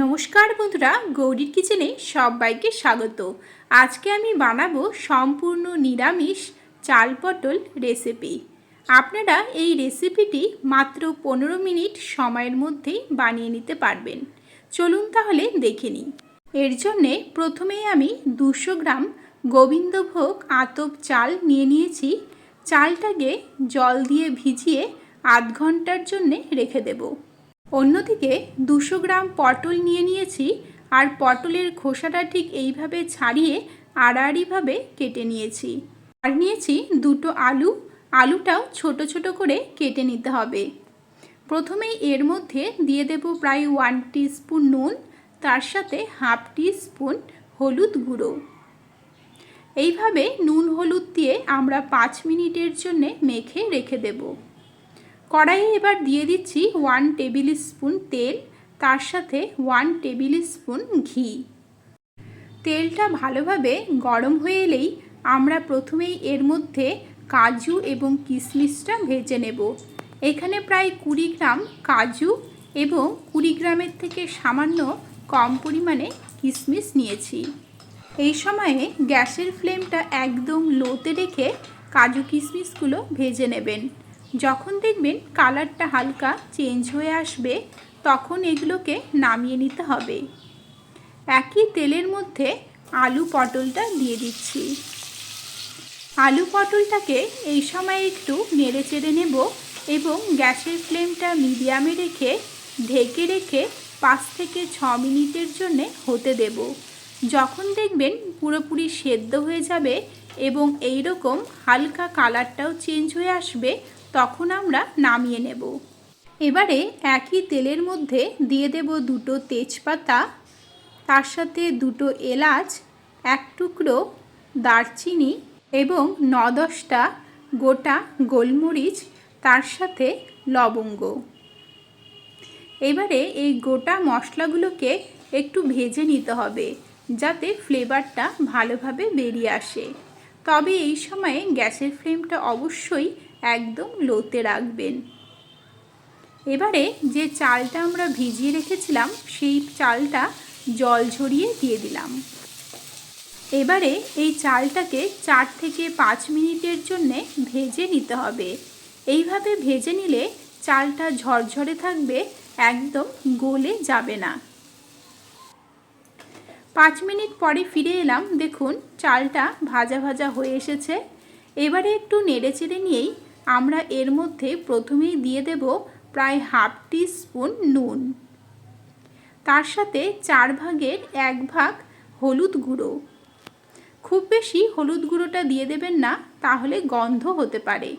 নমস্কার বন্ধুরা, গৌরীর কিচেনে সবাইকে স্বাগত। আজকে আমি বানাবো সম্পূর্ণ নিরামিষ চাল পটল রেসিপি। আপনারা এই রেসিপিটি মাত্র পনেরো মিনিট সময়ের মধ্যেই বানিয়ে নিতে পারবেন। চলুন তাহলে দেখে নিই। এর জন্যে প্রথমেই আমি দুশো গ্রাম গোবিন্দভোগ আতপ চাল নিয়ে নিয়েছি। চালটাকে জল দিয়ে ভিজিয়ে আধ ঘণ্টার জন্যে রেখে দেবো। অন্যদিকে দুশো গ্রাম পটল নিয়ে নিয়েছি আর পটলের খোসাটা ঠিক এইভাবে ছাড়িয়ে আড়াআড়িভাবে কেটে নিয়েছি। আর নিয়েছি দুটো আলু। আলুটাও ছোট ছোট করে কেটে নিতে হবে। প্রথমেই এর মধ্যে দিয়ে দেব প্রায় ওয়ান স্পুন নুন, তার সাথে হাফ টি স্পুন হলুদ গুঁড়ো। এইভাবে নুন হলুদ দিয়ে আমরা পাঁচ মিনিটের জন্যে মেখে রেখে দেবো। কড়াইয়ে এবার দিয়ে দিচ্ছি ওয়ান টেবিল স্পুন তেল, তার সাথে ওয়ান টেবিল স্পুন ঘি। তেলটা ভালোভাবে গরম হয়ে এলেই আমরা প্রথমেই এর মধ্যে কাজু এবং কিশমিশটা ভেজে নেব। এখানে প্রায় কুড়ি গ্রাম কাজু এবং কুড়ি গ্রামের থেকে সামান্য কম পরিমাণে কিশমিশ নিয়েছি। এই সময়ে গ্যাসের ফ্লেমটা একদম লোতে রেখে কাজু কিশমিশগুলো ভেজে নেবেন। যখন দেখবেন কালারটা হালকা চেঞ্জ হয়ে আসবে, তখন এগুলোকে নামিয়ে নিতে হবে। একই তেলের মধ্যে আলু পটলটা দিয়ে দিচ্ছি। আলু পটলটাকে এই সময় একটু নেড়ে চেড়ে নেব এবং গ্যাসের ফ্লেমটা মিডিয়ামে রেখে ঢেকে রেখে পাঁচ থেকে ছ মিনিটের জন্যে হতে দেব। যখন দেখবেন পুরোপুরি সেদ্ধ হয়ে যাবে এবং এই রকম হালকা কালারটাও চেঞ্জ হয়ে আসবে তখন আমরা নামিয়ে নেব। এবারে একই তেলের মধ্যে দিয়ে দেব দুটো তেজপাতা, তার সাথে দুটো এলাচ, এক টুকরো দারচিনি এবং ন দশটা গোটা গোলমরিচ, তার সাথে লবঙ্গ। এবারে এই গোটা মশলাগুলোকে একটু ভেজে নিতে হবে, যাতে ফ্লেভারটা ভালোভাবে বেরিয়ে আসে। তবে এই সময়ে গ্যাসের ফ্লেমটা অবশ্যই একদম লোতে রাখবেন। এবারে যে চালটা আমরা ভিজিয়ে রেখেছিলাম, সেই চালটা জল ঝরিয়ে দিয়ে দিলাম। এবারে এই চালটাকে চার থেকে পাঁচ মিনিটের জন্যে ভেজে নিতে হবে। এইভাবে ভেজে নিলে চালটা ঝরঝরে থাকবে, একদম গলে যাবে না। পাঁচ মিনিট পরে ফিরে এলাম, দেখুন চালটা ভাজা ভাজা হয়ে এসেছে। এবারে একটু নেড়ে চেড়ে নিয়েই আমরা এর মধ্যে প্রথমেই দিয়ে দেব প্রায় হাফ টি স্পুন নুন। তার সাথে চার ভাগের এক ভাগ হলুদ গুঁড়ো। খুব বেশি হলুদ গুঁড়োটা দিয়ে দেবেন না, তাহলে গন্ধ হতে পারে।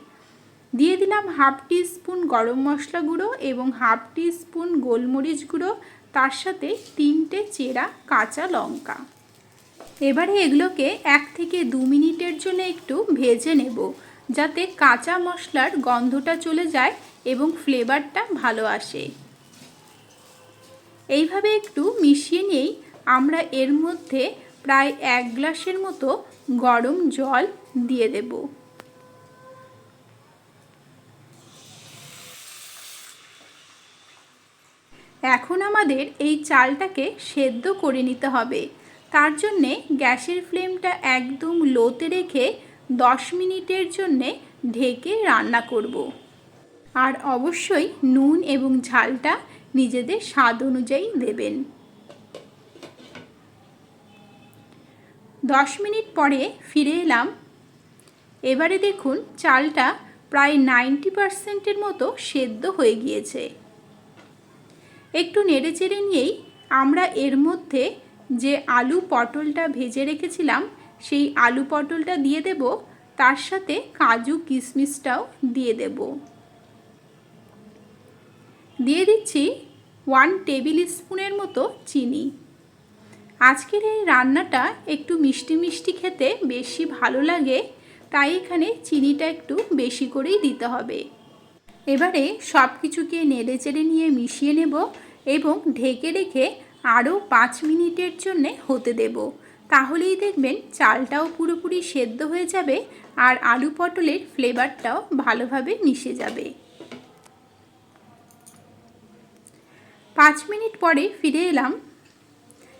দিয়ে দিলাম হাফ টি স্পুন গরম মশলা গুঁড়ো এবং হাফ টি স্পুন গোলমরিচ গুঁড়ো, তার সাথে তিনটে চেরা কাঁচা লঙ্কা। এবারে এগুলোকে এক থেকে দু মিনিটের জন্য একটু ভেজে নেব। যাতে কাঁচা মশলার গন্ধটা চলে যায় এবং ফ্লেভারটা ভালো আসে। এইভাবে একটু মিশিয়ে নিয়েই আমরা এর মধ্যে প্রায় এক গ্লাসের মতো গরম জল দিয়ে দেব। এখন আমাদের এই চালটাকে সেদ্ধ করে নিতে হবে। তার জন্যে গ্যাসের ফ্লেমটা একদম লোতে রেখে দশ মিনিটের জন্যে ঢেকে রান্না করব। আর অবশ্যই নুন এবং ঝালটা নিজেদের স্বাদ অনুযায়ী দেবেন। দশ মিনিট পরে ফিরে এলাম। এবারে দেখুন চালটা প্রায় নাইনটি পারসেন্টের মতো সেদ্ধ হয়ে গিয়েছে। একটু নেড়ে চেড়ে নিয়েই আমরা এর মধ্যে যে আলু পটলটা ভেজে রেখেছিলাম সেই আলু পটলটা দিয়ে দেব, তার সাথে কাজু কিশমিশটাও দিয়ে দেব। দিয়ে দিচ্ছি ওয়ান টেবিল স্পুনের মতো চিনি। আজকের এই রান্নাটা একটু মিষ্টি মিষ্টি খেতে বেশি ভালো লাগে, তাই এখানে চিনিটা একটু বেশি করেই দিতে হবে। এবারে সব কিছুকে নেড়ে চেড়ে নিয়ে মিশিয়ে নেব এবং ঢেকে রেখে আরও পাঁচ মিনিটের জন্যে হতে দেব। তাহলেই দেখবেন চালটাও পুরোপুরি সেদ্ধ হয়ে যাবে আর আলু পটলের ফ্লেভারটাও ভালোভাবে মিশে যাবে। পাঁচ মিনিট পরে ফিরে এলাম।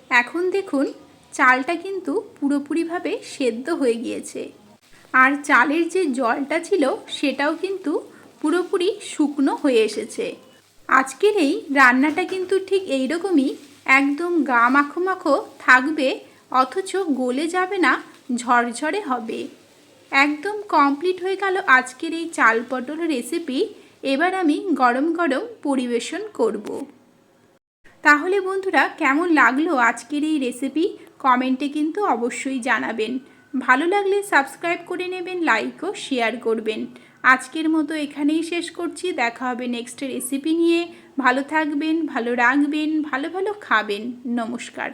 এখন দেখুন চালটা কিন্তু পুরোপুরিভাবে সেদ্ধ হয়ে গিয়েছে। আর চালের যে জলটা ছিল সেটাও কিন্তু পুরোপুরি শুকনো হয়ে এসেছে। আজকের এই রান্নাটা কিন্তু ঠিক এইরকমই একদম গা মাখো মাখো থাকবে অথচ গলে যাবে না, ঝরঝরে হবে। একদম কমপ্লিট হয়ে গেল আজকের এই চাল পটল রেসিপি এবার আমি গরম গরম পরিবেশন করব। তাহলে বন্ধুরা, কেমন লাগল আজকের এই রেসিপি কমেন্টে কিন্তু অবশ্যই জানাবেন। ভালো লাগলে সাবস্ক্রাইব করে নেবেন লাইক ও শেয়ার করবেন। আজকের মতো এখানেই শেষ করছি। দেখা হবে নেক্সট রেসিপি নিয়ে। ভালো থাকবেন, ভালো রাখবেন, ভালো ভালো খাবেন। নমস্কার।